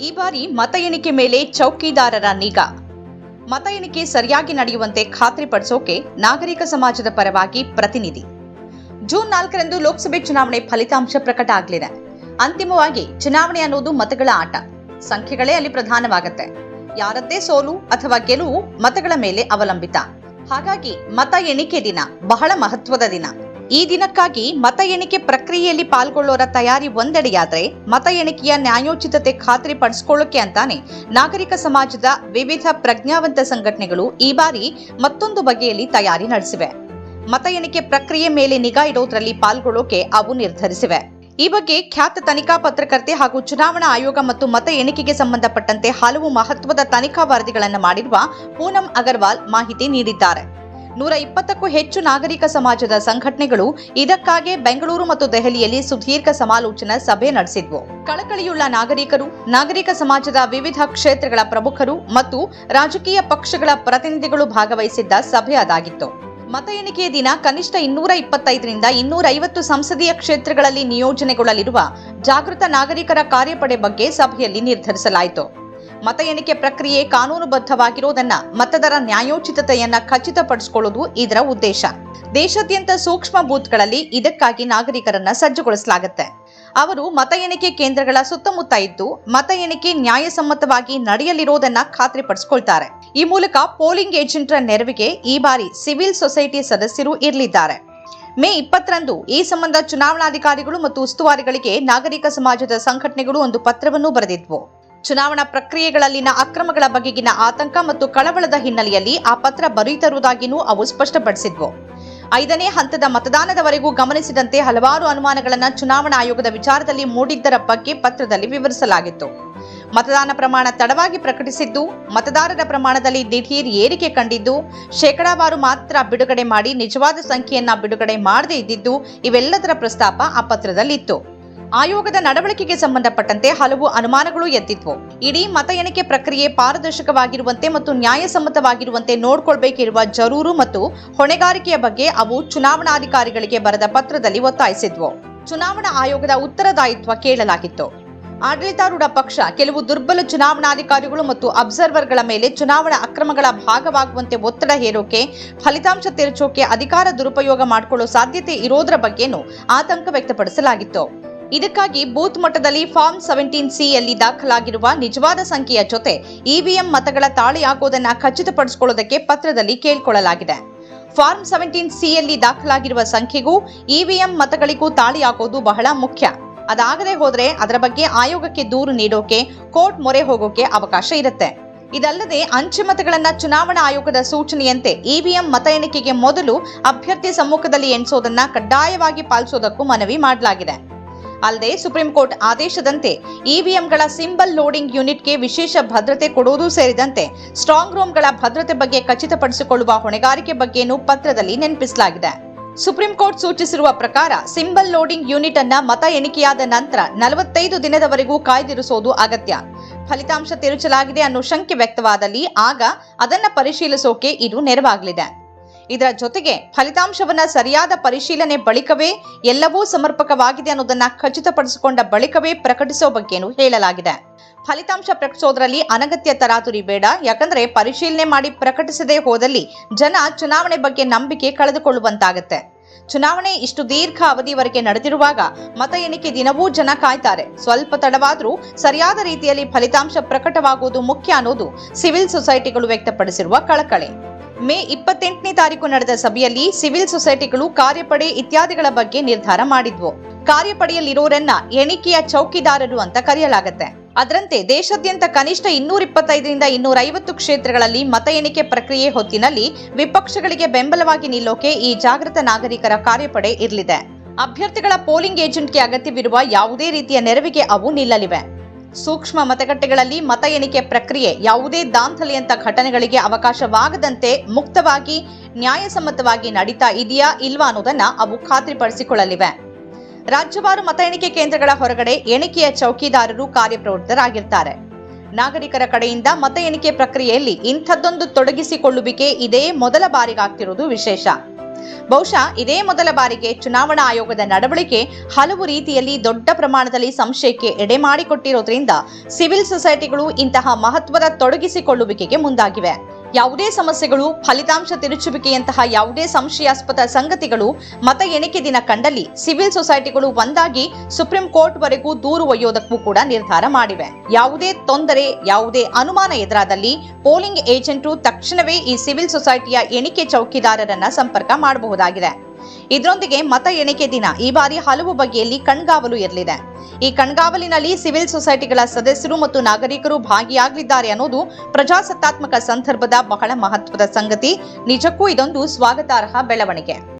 ಈ ಬಾರಿ ಮತ ಎಣಿಕೆ ಮೇಲೆ ಚೌಕಿದಾರರ ನಿಗಾ. ಮತ ಎಣಿಕೆ ಸರಿಯಾಗಿ ನಡೆಯುವಂತೆ ಖಾತ್ರಿಪಡಿಸೋಕೆ ನಾಗರಿಕ ಸಮಾಜದ ಪರವಾಗಿ ಪ್ರತಿನಿಧಿ. ಜೂನ್ ನಾಲ್ಕರಂದು ಲೋಕಸಭೆ ಚುನಾವಣೆ ಫಲಿತಾಂಶ ಪ್ರಕಟ ಆಗಲಿದೆ. ಅಂತಿಮವಾಗಿ ಚುನಾವಣೆ ಅನ್ನೋದು ಮತಗಳ ಆಟ. ಸಂಖ್ಯೆಗಳೇ ಅಲ್ಲಿ ಪ್ರಧಾನವಾಗತ್ತೆ. ಯಾರದ್ದೇ ಸೋಲು ಅಥವಾ ಗೆಲುವು ಮತಗಳ ಮೇಲೆ ಅವಲಂಬಿತ. ಹಾಗಾಗಿ ಮತ ಎಣಿಕೆ ದಿನ ಬಹಳ ಮಹತ್ವದ ದಿನ. ಈ ದಿನಕ್ಕಾಗಿ ಮತ ಎಣಿಕೆ ಪ್ರಕ್ರಿಯೆಯಲ್ಲಿ ಪಾಲ್ಗೊಳ್ಳೋರ ತಯಾರಿ ಒಂದೆಡೆಯಾದ್ರೆ ಮತ ಎಣಿಕೆಯ ನ್ಯಾಯೋಚಿತತೆ ಖಾತ್ರಿ ಅಂತಾನೆ ನಾಗರಿಕ ಸಮಾಜದ ವಿವಿಧ ಪ್ರಜ್ಞಾವಂತ ಸಂಘಟನೆಗಳು ಈ ಬಾರಿ ಮತ್ತೊಂದು ಬಗೆಯಲ್ಲಿ ತಯಾರಿ ನಡೆಸಿವೆ. ಮತ ಎಣಿಕೆ ಪ್ರಕ್ರಿಯೆ ಮೇಲೆ ನಿಗಾ ಇಡೋದ್ರಲ್ಲಿ ಪಾಲ್ಗೊಳ್ಳೋಕೆ ಅವು ನಿರ್ಧರಿಸಿವೆ. ಈ ಬಗ್ಗೆ ಖ್ಯಾತ ತನಿಖಾ ಪತ್ರಕರ್ತೆ ಹಾಗೂ ಚುನಾವಣಾ ಆಯೋಗ ಮತ್ತು ಮತ ಎಣಿಕೆಗೆ ಸಂಬಂಧಪಟ್ಟಂತೆ ಹಲವು ಮಹತ್ವದ ತನಿಖಾ ವರದಿಗಳನ್ನು ಮಾಡಿರುವ ಪೂನಂ ಅಗರ್ವಾಲ್ ಮಾಹಿತಿ ನೀಡಿದ್ದಾರೆ. ನೂರ ಇಪ್ಪತ್ತಕ್ಕೂ ಹೆಚ್ಚು ನಾಗರಿಕ ಸಮಾಜದ ಸಂಘಟನೆಗಳು ಇದಕ್ಕಾಗಿ ಬೆಂಗಳೂರು ಮತ್ತು ದೆಹಲಿಯಲ್ಲಿ ಸುದೀರ್ಘ ಸಮಾಲೋಚನಾ ಸಭೆ ನಡೆಸಿದ್ವು. ಕಳಕಳಿಯುಳ್ಳ ನಾಗರಿಕರು, ನಾಗರಿಕ ಸಮಾಜದ ವಿವಿಧ ಕ್ಷೇತ್ರಗಳ ಪ್ರಮುಖರು ಮತ್ತು ರಾಜಕೀಯ ಪಕ್ಷಗಳ ಪ್ರತಿನಿಧಿಗಳು ಭಾಗವಹಿಸಿದ್ದ ಸಭೆ ಅದಾಗಿತ್ತು. ಮತ ಎಣಿಕೆಯ ದಿನ ಕನಿಷ್ಠ ಇನ್ನೂರ ಇಪ್ಪತ್ತೈದರಿಂದ ಇನ್ನೂರ ಐವತ್ತು ಸಂಸದೀಯ ಕ್ಷೇತ್ರಗಳಲ್ಲಿ ನಿಯೋಜನೆಗೊಳ್ಳಲಿರುವ ಜಾಗೃತ ನಾಗರಿಕರ ಕಾರ್ಯಪಡೆ ಬಗ್ಗೆ ಸಭೆಯಲ್ಲಿ ನಿರ್ಧರಿಸಲಾಯಿತು. ಮತ ಎಣಿಕೆ ಪ್ರಕ್ರಿಯೆ ಕಾನೂನುಬದ್ಧವಾಗಿರುವುದನ್ನ ಮತದಾರ ನ್ಯಾಯೋಚಿತತೆಯನ್ನ ಖಚಿತಪಡಿಸಿಕೊಳ್ಳುವುದು ಇದರ ಉದ್ದೇಶ. ದೇಶಾದ್ಯಂತ ಸೂಕ್ಷ್ಮ ಬೂತ್ಗಳಲ್ಲಿ ಇದಕ್ಕಾಗಿ ನಾಗರಿಕರನ್ನ ಸಜ್ಜುಗೊಳಿಸಲಾಗುತ್ತೆ. ಅವರು ಮತ ಎಣಿಕೆ ಕೇಂದ್ರಗಳ ಸುತ್ತಮುತ್ತ ಇದ್ದು, ಮತ ಎಣಿಕೆ ನ್ಯಾಯಸಮ್ಮತವಾಗಿ ನಡೆಯಲಿರುವುದನ್ನ ಖಾತ್ರಿಪಡಿಸಿಕೊಳ್ತಾರೆ. ಈ ಮೂಲಕ ಪೋಲಿಂಗ್ ಏಜೆಂಟ್ರ ನೆರವಿಗೆ ಈ ಬಾರಿ ಸಿವಿಲ್ ಸೊಸೈಟಿ ಸದಸ್ಯರು ಇರಲಿದ್ದಾರೆ. ಮೇ ಇಪ್ಪತ್ತರಂದು ಈ ಸಂಬಂಧ ಚುನಾವಣಾಧಿಕಾರಿಗಳು ಮತ್ತು ಉಸ್ತುವಾರಿಗಳಿಗೆ ನಾಗರಿಕ ಸಮಾಜದ ಸಂಘಟನೆಗಳು ಒಂದು ಪತ್ರವನ್ನು ಬರೆದಿದ್ವು. ಚುನಾವಣಾ ಪ್ರಕ್ರಿಯೆಗಳಲ್ಲಿನ ಅಕ್ರಮಗಳ ಬಗೆಗಿನ ಆತಂಕ ಮತ್ತು ಕಳವಳದ ಹಿನ್ನೆಲೆಯಲ್ಲಿ ಆ ಪತ್ರ ಬರೆಯುತ್ತಿರುವುದಾಗಿಯೂ ಅವು ಸ್ಪಷ್ಟಪಡಿಸಿದ್ವು. ಐದನೇ ಹಂತದ ಮತದಾನದವರೆಗೂ ಗಮನಿಸಿದಂತೆ ಹಲವಾರು ಅನುಮಾನಗಳನ್ನು ಚುನಾವಣಾ ಆಯೋಗದ ವಿಚಾರದಲ್ಲಿ ಮೂಡಿದ್ದರ ಬಗ್ಗೆ ಪತ್ರದಲ್ಲಿ ವಿವರಿಸಲಾಗಿತ್ತು. ಮತದಾನ ಪ್ರಮಾಣ ತಡವಾಗಿ ಪ್ರಕಟಿಸಿದ್ದು, ಮತದಾರರ ಪ್ರಮಾಣದಲ್ಲಿ ದಿಢೀರ್ ಏರಿಕೆ ಕಂಡಿದ್ದು, ಶೇಕಡಾವಾರು ಮಾತ್ರ ಬಿಡುಗಡೆ ಮಾಡಿ ನಿಜವಾದ ಸಂಖ್ಯೆಯನ್ನ ಬಿಡುಗಡೆ ಮಾಡದೇ ಇದ್ದಿದ್ದು, ಇವೆಲ್ಲದರ ಪ್ರಸ್ತಾಪ ಆ ಪತ್ರದಲ್ಲಿತ್ತು. ಆಯೋಗದ ನಡವಳಿಕೆಗೆ ಸಂಬಂಧಪಟ್ಟಂತೆ ಹಲವು ಅನುಮಾನಗಳು ಎದ್ದಿದ್ವು. ಇಡೀ ಮತ ಎಣಿಕೆ ಪ್ರಕ್ರಿಯೆ ಪಾರದರ್ಶಕವಾಗಿರುವಂತೆ ಮತ್ತು ನ್ಯಾಯಸಮ್ಮತವಾಗಿರುವಂತೆ ನೋಡ್ಕೊಳ್ಬೇಕಿರುವ ಜರೂರು ಮತ್ತು ಹೊಣೆಗಾರಿಕೆಯ ಬಗ್ಗೆ ಅವು ಚುನಾವಣಾಧಿಕಾರಿಗಳಿಗೆ ಬರೆದ ಪತ್ರದಲ್ಲಿ ಒತ್ತಾಯಿಸಿದ್ವು. ಚುನಾವಣಾ ಆಯೋಗದ ಉತ್ತರದಾಯಿತ್ವ ಕೇಳಲಾಗಿತ್ತು. ಆಡಳಿತಾರೂಢ ಪಕ್ಷ ಕೆಲವು ದುರ್ಬಲ ಚುನಾವಣಾಧಿಕಾರಿಗಳು ಮತ್ತು ಅಬ್ಸರ್ವರ್ಗಳ ಮೇಲೆ ಚುನಾವಣಾ ಅಕ್ರಮಗಳ ಭಾಗವಾಗುವಂತೆ ಒತ್ತಡ ಹೇರೋಕೆ, ಫಲಿತಾಂಶ ತಿರುಚೋಕೆ ಅಧಿಕಾರ ದುರುಪಯೋಗ ಮಾಡಿಕೊಳ್ಳೋ ಸಾಧ್ಯತೆ ಇರೋದ್ರ ಬಗ್ಗೆನೂ ಆತಂಕ ವ್ಯಕ್ತಪಡಿಸಲಾಗಿತ್ತು. ಇದಕ್ಕಾಗಿ ಬೂತ್ ಮಟ್ಟದಲ್ಲಿ ಫಾರ್ಮ್ ಸೆವೆಂಟೀನ್ ಸಿ ಯಲ್ಲಿ ದಾಖಲಾಗಿರುವ ನಿಜವಾದ ಸಂಖ್ಯೆಯ ಜೊತೆ ಇವಿಎಂ ಮತಗಳ ತಾಳೆಯಾಗುವುದನ್ನು ಖಚಿತಪಡಿಸಿಕೊಳ್ಳುವುದಕ್ಕೆ ಪತ್ರದಲ್ಲಿ ಕೇಳಿಕೊಳ್ಳಲಾಗಿದೆ. ಫಾರ್ಮ್ ಸೆವೆಂಟೀನ್ ಸಿ ಯಲ್ಲಿ ದಾಖಲಾಗಿರುವ ಸಂಖ್ಯೆಗೂ ಇವಿಎಂ ಮತಗಳಿಗೂ ತಾಳೆಯಾಗೋದು ಬಹಳ ಮುಖ್ಯ. ಅದಾಗದೆ ಹೋದರೆ ಅದರ ಬಗ್ಗೆ ಆಯೋಗಕ್ಕೆ ದೂರು ನೀಡೋಕೆ, ಕೋರ್ಟ್ ಮೊರೆ ಹೋಗೋಕೆ ಅವಕಾಶ ಇರುತ್ತೆ. ಇದಲ್ಲದೆ ಅಂಚೆ ಮತಗಳನ್ನ ಚುನಾವಣಾ ಆಯೋಗದ ಸೂಚನೆಯಂತೆ ಇವಿಎಂ ಮತ ಎಣಿಕೆಗೆ ಮೊದಲು ಅಭ್ಯರ್ಥಿ ಸಮ್ಮುಖದಲ್ಲಿ ಎಣಿಸೋದನ್ನ ಕಡ್ಡಾಯವಾಗಿ ಪಾಲಿಸೋದಕ್ಕೂ ಮನವಿ ಮಾಡಲಾಗಿದೆ. ಅಲ್ಲದೆ ಸುಪ್ರೀಂ ಕೋರ್ಟ್ ಆದೇಶದಂತೆ ಇವಿಎಂಗಳ ಸಿಂಬಲ್ ಲೋಡಿಂಗ್ ಯೂನಿಟ್ಗೆ ವಿಶೇಷ ಭದ್ರತೆ ಕೊಡುವುದು ಸೇರಿದಂತೆ ಸ್ಟ್ರಾಂಗ್ ರೂಮ್ಗಳ ಭದ್ರತೆ ಬಗ್ಗೆ ಖಚಿತಪಡಿಸಿಕೊಳ್ಳುವ ಹೊಣೆಗಾರಿಕೆ ಬಗ್ಗೆನೂ ಪತ್ರದಲ್ಲಿ ನೆನಪಿಸಲಾಗಿದೆ. ಸುಪ್ರೀಂ ಕೋರ್ಟ್ ಸೂಚಿಸಿರುವ ಪ್ರಕಾರ ಸಿಂಬಲ್ ಲೋಡಿಂಗ್ ಯೂನಿಟ್ ಅನ್ನ ಮತ ಎಣಿಕೆಯಾದ ನಂತರ ನಲವತ್ತೈದು ದಿನದವರೆಗೂ ಕಾಯ್ದಿರಿಸೋದು ಅಗತ್ಯ. ಫಲಿತಾಂಶ ತಿರುಚಲಾಗಿದೆ ಅನ್ನೋ ಶಂಕೆ ವ್ಯಕ್ತವಾದಲ್ಲಿ ಆಗ ಅದನ್ನ ಪರಿಶೀಲಿಸೋಕೆ ಇದು ನೆರವಾಗಲಿದೆ. ಇದರ ಜೊತೆಗೆ ಫಲಿತಾಂಶವನ್ನ ಸರಿಯಾದ ಪರಿಶೀಲನೆ ಬಳಿಕವೇ ಎಲ್ಲವೂ ಸಮರ್ಪಕವಾಗಿದೆ ಅನ್ನೋದನ್ನ ಖಚಿತಪಡಿಸಿಕೊಂಡ ಬಳಿಕವೇ ಪ್ರಕಟಿಸೋ ಬಗ್ಗೆನೂ ಹೇಳಲಾಗಿದೆ. ಫಲಿತಾಂಶ ಪ್ರಕಟಿಸೋದ್ರಲ್ಲಿ ಅನಗತ್ಯ ತರಾತುರಿ ಬೇಡ. ಯಾಕಂದ್ರೆ ಪರಿಶೀಲನೆ ಮಾಡಿ ಪ್ರಕಟಿಸದೇ ಹೋದಲ್ಲಿ ಜನ ಚುನಾವಣೆ ಬಗ್ಗೆ ನಂಬಿಕೆ ಕಳೆದುಕೊಳ್ಳುವಂತಾಗತ್ತೆ. ಚುನಾವಣೆ ಇಷ್ಟು ದೀರ್ಘ ಅವಧಿವರೆಗೆ ನಡೆದಿರುವಾಗ ಮತ ಎಣಿಕೆ ದಿನವೂ ಜನ ಕಾಯ್ತಾರೆ. ಸ್ವಲ್ಪ ತಡವಾದರೂ ಸರಿಯಾದ ರೀತಿಯಲ್ಲಿ ಫಲಿತಾಂಶ ಪ್ರಕಟವಾಗುವುದು ಮುಖ್ಯ ಅನ್ನೋದು ಸಿವಿಲ್ ಸೊಸೈಟಿಗಳು ವ್ಯಕ್ತಪಡಿಸಿರುವ ಕಳಕಳಿ. ಮೇ ಇಪ್ಪತ್ತೆಂಟನೇ ತಾರೀಕು ನಡೆದ ಸಭೆಯಲ್ಲಿ ಸಿವಿಲ್ ಸೊಸೈಟಿಗಳು ಕಾರ್ಯಪಡೆ ಇತ್ಯಾದಿಗಳ ಬಗ್ಗೆ ನಿರ್ಧಾರ ಮಾಡಿದ್ವು. ಕಾರ್ಯಪಡೆಯಲ್ಲಿರೋರನ್ನ ಎಣಿಕೆಯ ಚೌಕಿದಾರರು ಅಂತ ಕರೆಯಲಾಗುತ್ತೆ. ಅದರಂತೆ ದೇಶಾದ್ಯಂತ ಕನಿಷ್ಠ ಇನ್ನೂರ ಇಪ್ಪತ್ತೈದರಿಂದ ಇನ್ನೂರ ಐವತ್ತು ಕ್ಷೇತ್ರಗಳಲ್ಲಿ ಮತ ಎಣಿಕೆ ಪ್ರಕ್ರಿಯೆ ಹೊತ್ತಿನಲ್ಲಿ ವಿಪಕ್ಷಗಳಿಗೆ ಬೆಂಬಲವಾಗಿ ನಿಲ್ಲೋಕೆ ಈ ಜಾಗೃತ ನಾಗರಿಕರ ಕಾರ್ಯಪಡೆ ಇರಲಿದೆ. ಅಭ್ಯರ್ಥಿಗಳ ಪೋಲಿಂಗ್ ಏಜೆಂಟ್ಗೆ ಅಗತ್ಯವಿರುವ ಯಾವುದೇ ರೀತಿಯ ನೆರವಿಗೆ ಅವು ನಿಲ್ಲಲಿವೆ. ಸೂಕ್ಷ್ಮ ಮತಗಟ್ಟೆಗಳಲ್ಲಿ ಮತ ಎಣಿಕೆ ಪ್ರಕ್ರಿಯೆ ಯಾವುದೇ ದಾಂಧಲೆಯಂತ ಘಟನೆಗಳಿಗೆ ಅವಕಾಶವಾಗದಂತೆ ಮುಕ್ತವಾಗಿ, ನ್ಯಾಯಸಮ್ಮತವಾಗಿ ನಡೀತಾ ಇದೆಯಾ ಇಲ್ವಾ ಅನ್ನೋದನ್ನ ಅವು ಖಾತ್ರಿಪಡಿಸಿಕೊಳ್ಳಲಿವೆ. ರಾಜ್ಯವಾರು ಮತ ಎಣಿಕೆ ಕೇಂದ್ರಗಳ ಹೊರಗಡೆ ಎಣಿಕೆಯ ಚೌಕಿದಾರರು ಕಾರ್ಯಪ್ರವೃತ್ತರಾಗಿರ್ತಾರೆ. ನಾಗರಿಕರ ಕಡೆಯಿಂದ ಮತ ಎಣಿಕೆ ಪ್ರಕ್ರಿಯೆಯಲ್ಲಿ ಇಂಥದ್ದೊಂದು ತೊಡಗಿಸಿಕೊಳ್ಳುವಿಕೆ ಇದೇ ಮೊದಲ ಬಾರಿಗಾಗ್ತಿರುವುದು ವಿಶೇಷ. ಬಹುಶಃ ಇದೇ ಮೊದಲ ಬಾರಿಗೆ ಚುನಾವಣಾ ಆಯೋಗದ ನಡವಳಿಕೆ ಹಲವು ರೀತಿಯಲ್ಲಿ ದೊಡ್ಡ ಪ್ರಮಾಣದಲ್ಲಿ ಸಂಶಯಕ್ಕೆ ಎಡೆ ಮಾಡಿಕೊಟ್ಟಿರೋದ್ರಿಂದ ಸಿವಿಲ್ ಸೊಸೈಟಿಗಳು ಇಂತಹ ಮಹತ್ವದ ತೊಡಗಿಸಿಕೊಳ್ಳುವಿಕೆಗೆ ಮುಂದಾಗಿವೆ. ಯಾವುದೇ ಸಮಸ್ಯೆಗಳು, ಫಲಿತಾಂಶ ತಿರುಚುವಿಕೆಯಂತಹ ಯಾವುದೇ ಸಂಶಯಾಸ್ಪದ ಸಂಗತಿಗಳು ಮತ ಎಣಿಕೆ ದಿನ ಕಂಡಲ್ಲಿ ಸಿವಿಲ್ ಸೊಸೈಟಿಗಳು ಒಂದಾಗಿ ಸುಪ್ರೀಂ ಕೋರ್ಟ್ ವರೆಗೂ ದೂರು ಒಯ್ಯೋದಕ್ಕೂ ಕೂಡ ನಿರ್ಧಾರ ಮಾಡಿವೆ. ಯಾವುದೇ ತೊಂದರೆ, ಯಾವುದೇ ಅನುಮಾನ ಎದುರಾದಲ್ಲಿ ಪೋಲಿಂಗ್ ಏಜೆಂಟರು ತಕ್ಷಣವೇ ಈ ಸಿವಿಲ್ ಸೊಸೈಟಿಯ ಎಣಿಕೆ ಚೌಕಿದಾರರನ್ನ ಸಂಪರ್ಕ ಮಾಡಬಹುದಾಗಿದೆ. ಇದರೊಂದಿಗೆ ಮತ ಎಣಿಕೆ ದಿನ ಈ ಬಾರಿ ಹಲವು ಬಗೆಯಲ್ಲಿ ಕಣ್ಗಾವಲು ಇರಲಿದೆ. ಈ ಕಣ್ಗಾವಲಿನಲ್ಲಿ ಸಿವಿಲ್ ಸೊಸೈಟಿಗಳ ಸದಸ್ಯರು ಮತ್ತು ನಾಗರಿಕರು ಭಾಗಿಯಾಗಲಿದ್ದಾರೆ ಅನ್ನೋದು ಪ್ರಜಾಸತ್ತಾತ್ಮಕ ಸಂದರ್ಭದ ಬಹಳ ಮಹತ್ವದ ಸಂಗತಿ. ನಿಜಕ್ಕೂ ಇದೊಂದು ಸ್ವಾಗತಾರ್ಹ ಬೆಳವಣಿಗೆ.